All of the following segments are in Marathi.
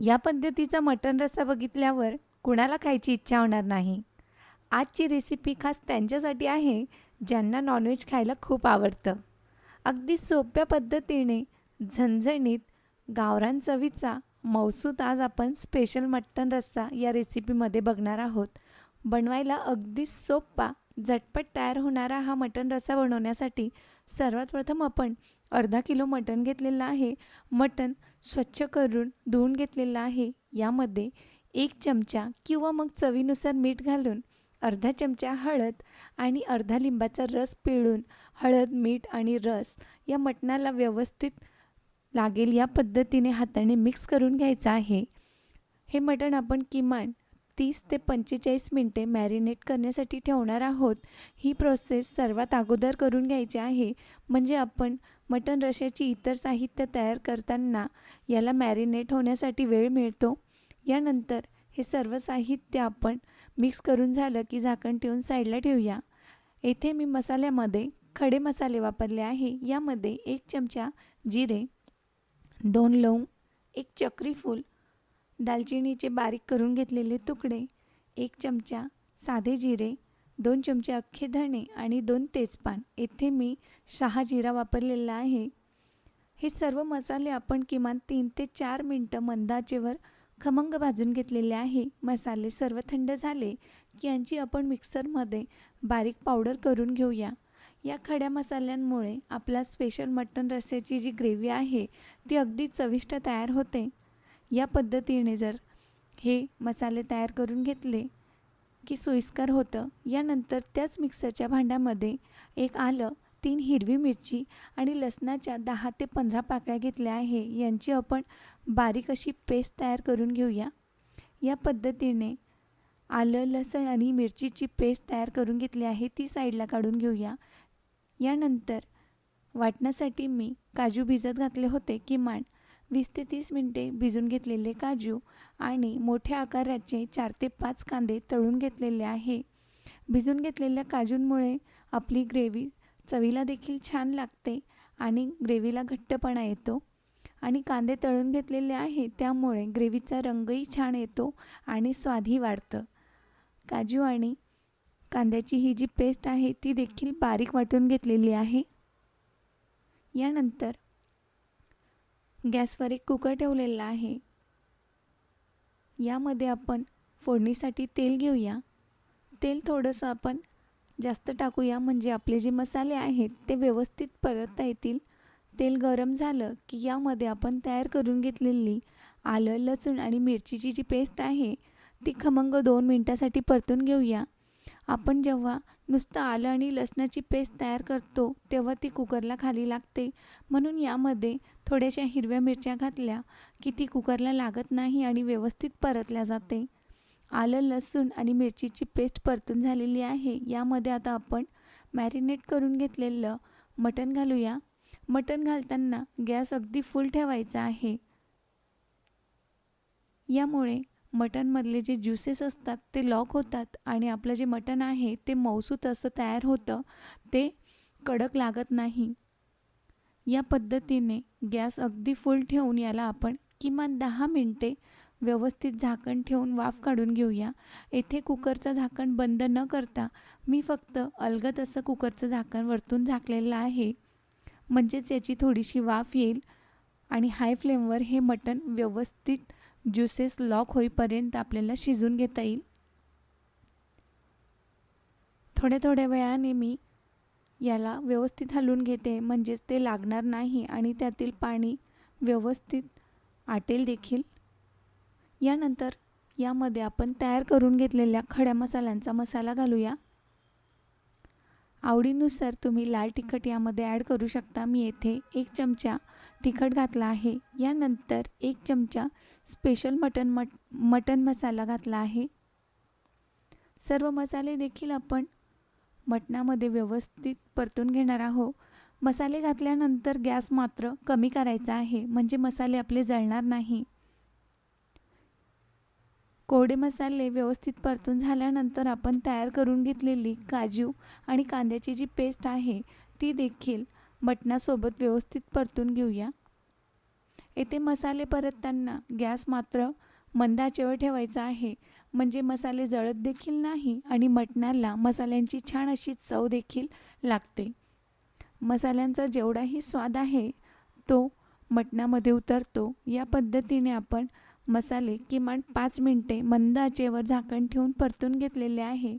या पद्धतीचा मटण रस्सा बघितल्यावर कुणाला खायची इच्छा होणार नाही. आजची रेसिपी खास त्यांच्यासाठी आहे ज्यांना नॉनव्हेज खायला खूप आवडतं. अगदी सोप्या पद्धतीने झणझणीत गावरान चवीचा मौसूत आज आपण स्पेशल मटण रस्सा या रेसिपीमध्ये बघणार आहोत. बनवायला अगदी सोपा झटपट तयार होणारा हा मटण रस्सा बनवण्यासाठी सर्वात प्रथम आपण अर्धा किलो मटण घेतलेलं आहे. मटण स्वच्छ करून धुवून घेतलेलं आहे. यामध्ये एक चमचा किंवा मग चवीनुसार मीठ घालून अर्धा चमचा हळद आणि अर्धा लिंबाचा रस पिळून हळद मीठ आणि रस या मटणाला व्यवस्थित लागेल या पद्धतीने हाताने मिक्स करून घ्यायचं आहे. हे मटण आपण किमान तीस ते पंचेचाळीस मिनटे मॅरिनेट करण्यासाठी ठेवणार आहोत. ही प्रोसेस सर्वात अगोदर करून घ्यायची आहे. म्हणजे आपण मटण रश्याची इतर साहित्य तयार करताना याला मॅरिनेट होण्यासाठी वेळ मिळतो. यानंतर हे सर्व साहित्य आपण मिक्स करून झालं की झाकण ठेवून साईडला ठेवूया. येथे मी मसाल्यामध्ये खडे मसाले वापरले आहे. यामध्ये एक चमचा जिरे दोन लवंग एक चक्री फूल दालचिनीचे बारीक करून घेतलेले तुकडे एक चमचा साधे जिरे दोन चमचे अख्खे धणे आणि दोन तेजपान. येथे मी शहा जिरा वापरलेला आहे. हे सर्व मसाले आपण किमान तीन ते चार मिनटं मंदाचेवर खमंग भाजून घेतलेले आहे. मसाले सर्व थंड झाले की यांची आपण मिक्सरमध्ये बारीक पावडर करून घेऊया. या खड्या मसाल्यांमुळे आपला स्पेशल मटण रस्स्याची जी ग्रेव्ही आहे ती अगदी चविष्ट तयार होते. या पद्धतीने जर हे मसाले तयार करून घेतले की सोयीस्कर होतं यानंतर त्याच मिक्सरच्या भांड्यामध्ये एक आलं तीन हिरवी मिरची आणि लसणाच्या दहा ते पंधरा पाकळ्या घेतल्या आहे. यांची आपण बारीक अशी पेस्ट तयार करून घेऊया. या पद्धतीने आलं लसण आणि मिरचीची पेस्ट तयार करून घेतली आहे ती साईडला काढून घेऊया. यानंतर वाटण्यासाठी मी काजू भिजत घातले होते किमान वीस ते तीस मिनटे भिजून घेतलेले काजू आणि मोठ्या आकाराचे चार ते पाच कांदे तळून घेतलेले आहे. भिजून घेतलेल्या काजूंमुळे आपली ग्रेव्ही चवीला देखील छान लागते आणि ग्रेव्हीला घट्टपणा येतो. आणि कांदे तळून घेतलेले आहे त्यामुळे ग्रेव्हीचा रंगही छान येतो आणि स्वादही वाढतं. काजू आणि कांद्याची ही जी पेस्ट आहे ती देखील बारीक वाटून घेतलेली आहे. यानंतर गॅसवर एक कुकर ठेवलेला आहे. यामध्ये आपण फोडणीसाठी तेल घेऊया. तेल थोडंसं आपण जास्त टाकूया म्हणजे आपले जे मसाले आहेत ते व्यवस्थित परतता येतील. तेल गरम झालं की यामध्ये आपण तयार करून घेतलेली आलं लसूण आणि मिरचीची जी पेस्ट आहे ती खमंग दोन मिनटासाठी परतून घेऊया. आपण जेव्हा नुसतं आलं आणि लसणाची पेस्ट तयार करतो तेव्हा ती कुकरला खाली लागते. म्हणून यामध्ये थोड्याशा हिरव्या मिरच्या घातल्या की ती कुकरला लागत नाही आणि व्यवस्थित परतल्या जाते. आलं लसूण आणि मिरचीची पेस्ट परतून झालेली आहे. यामध्ये आता आपण मॅरिनेट करून घेतलेलं मटण घालूया. मटण घालताना गॅस अगदी फुल ठेवायचा आहे. यामुळे मटणमधले जे ज्युसेस असतात ते लॉक होतात आणि आपलं जे मटण आहे ते मौसूत असं तयार होतं ते कडक लागत नाही. या पद्धतीने गॅस अगदी फुल ठेवून याला आपण किमान दहा मिनटे व्यवस्थित झाकण ठेवून वाफ काढून घेऊया. येथे कुकरचं झाकण बंद न करता मी फक्त अलगद असं कुकरचं झाकण वरतून झाकलेलं आहे. म्हणजेच याची थोडीशी वाफ येईल आणि हाय फ्लेमवर हे मटण व्यवस्थित ज्युसेस लॉक होईपर्यंत आपल्याला शिजून घेता येईल. थोड्या थोड्या वेळाने मी याला व्यवस्थित हलवून घेते म्हणजेच ते लागणार नाही आणि त्यातील पाणी व्यवस्थित आटेल देखील. यानंतर यामध्ये आपण तयार करून घेतलेल्या खड्या मसाल्यांचा मसाला घालूया. आवडीनुसार तुम्ही लाल तिखट यामध्ये ॲड करू शकता. मी येथे एक चमचा तिखट घातला आहे. यानंतर एक चमचा स्पेशल मटन मट मटन मसाला घातला आहे. सर्व मसाले देखील आपण मटणामध्ये व्यवस्थित परतून घेणार आहोत. मसाले घातल्यानंतर गॅस मात्र कमी करायचा आहे. म्हणजे मसाले आपले जळणार नाही. कोरडे मसाले व्यवस्थित परतून झाल्यानंतर आपण तयार करून घेतलेली काजू आणि कांद्याची जी पेस्ट आहे ती देखील मटणासोबत व्यवस्थित परतून घेऊया. येथे मसाले परतताना गॅस मात्र मंद आचेवर ठेवायचा आहे. म्हणजे मसाले जळत देखील नाही आणि मटणाला मसाल्यांची छान अशी चव देखील लागते. मसाल्यांचा जेवढाही स्वाद आहे तो मटणामध्ये उतरतो. या पद्धतीने आपण मसाले किमान पाच मिनटे मंद आचेवर झाकण ठेवून परतून घेतलेले आहे.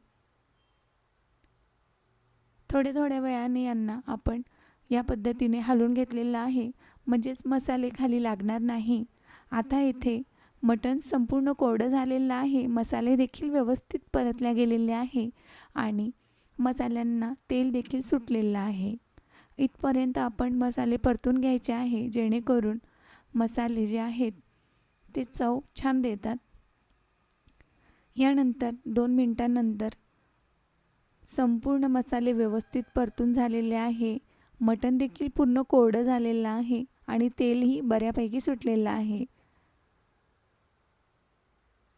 थोड्या थोड्या वेळाने यांना आपण या पद्धतीने हलवून घेतलेलं आहे. म्हणजेच मसाले खाली लागणार नाही. आता येथे मटण संपूर्ण कोरडं झालेलं आहे. मसाले देखील व्यवस्थित परतल्या गेलेले आहे आणि मसाल्यांना तेल देखील सुटलेलं आहे. इथपर्यंत आपण मसाले परतून घ्यायचे आहे जेणेकरून मसाले जे आहेत ते चव छान देतात. यानंतर दोन मिनटानंतर संपूर्ण मसाले व्यवस्थित परतून झालेले आहे. मटण देखील पूर्ण कोरडं झालेलं आहे आणि तेलही बऱ्यापैकी सुटलेलं आहे.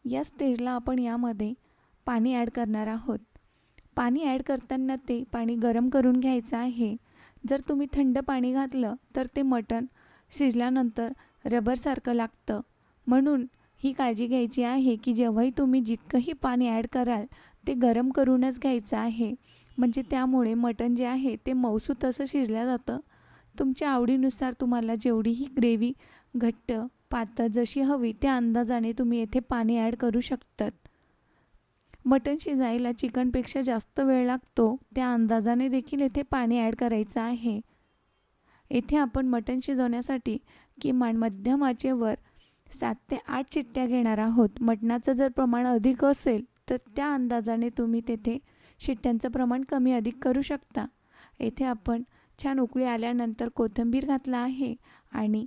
या स्टेजला आपण यामध्ये पाणी ॲड करणार आहोत. पाणी ॲड करताना ते पाणी गरम करून घ्यायचं आहे. जर तुम्ही थंड पाणी घातलं तर ते मटण शिजल्यानंतर रबरसारखं लागतं. म्हणून ही काळजी घ्यायची आहे की जेव्हाही तुम्ही जितकंही पाणी ॲड कराल ते गरम करूनच घ्यायचं आहे. म्हणजे त्यामुळे मटण जे आहे ते मौसू तसं शिजलं जातं. तुमच्या आवडीनुसार तुम्हाला जेवढीही ग्रेव्ही घट्ट पातळ जशी हवी त्या अंदाजाने तुम्ही येथे पाणी ॲड करू शकतात. मटण शिजायला चिकनपेक्षा जास्त वेळ लागतो त्या अंदाजाने देखील येथे पाणी ॲड करायचं आहे. येथे आपण मटण शिजवण्यासाठी किमान मध्यम आचेवर सात ते आठ चिठ्ठ्या घेणार आहोत. मटणाचं जर प्रमाण अधिक असेल तर त्या अंदाजाने तुम्ही तेथे शिट्ट्यांचं प्रमाण कमी अधिक करू शकता. येथे आपण छान उकळी आल्यानंतर कोथिंबीर घातला आहे आणि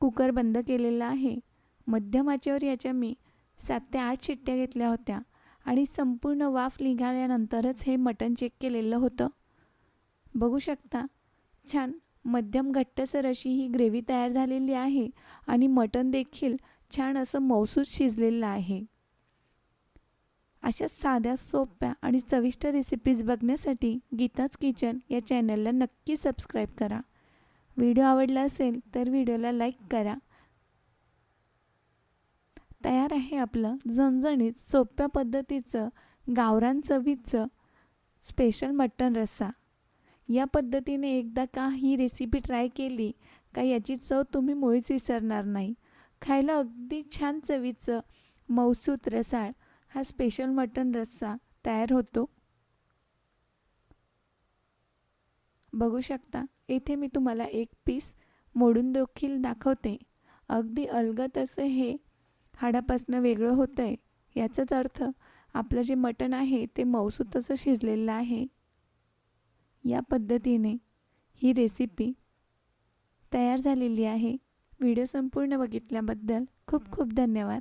कुकर बंद केलेला आहे. मध्यम आचेवर याच्या मी सात ते आठ शिट्ट्या घेतल्या होत्या आणि संपूर्ण वाफ निघाल्यानंतरच हे मटण चेक केलेलं होतं. बघू शकता छान मध्यम घट्टसर अशी ही ग्रेव्ही तयार झालेली आहे आणि मटण देखील छान असं मौसूद शिजलेलं आहे. अशा साध्या सोप्या आणि चविष्ट रेसिपीज बघण्यासाठी गीताच किचन या चॅनलला नक्की सबस्क्राईब करा. व्हिडिओ आवडला असेल तर व्हिडिओला लाईक करा. तयार आहे आपलं झणझणीत सोप्या पद्धतीचं गावरान चवीचं स्पेशल मटण रस्सा. या पद्धतीने एकदा का ही रेसिपी ट्राय केली का याची चव तुम्ही मुळीच विसरणार नाही. खायला अगदी छान चवीचं मौसूत रसाळ हा स्पेशल मटण रस्सा तयार होतो. बघू शकता येथे मी तुम्हाला एक पीस मोडून देखील दाखवते. अगदी अलगत असं हे हाडापासनं वेगळं होतं आहे याचाच अर्थ आपलं जे मटण आहे ते मौसूत असं शिजलेलं आहे. या पद्धतीने ही रेसिपी तयार झालेली आहे. व्हिडिओ संपूर्ण बघितल्याबद्दल खूप खूप धन्यवाद.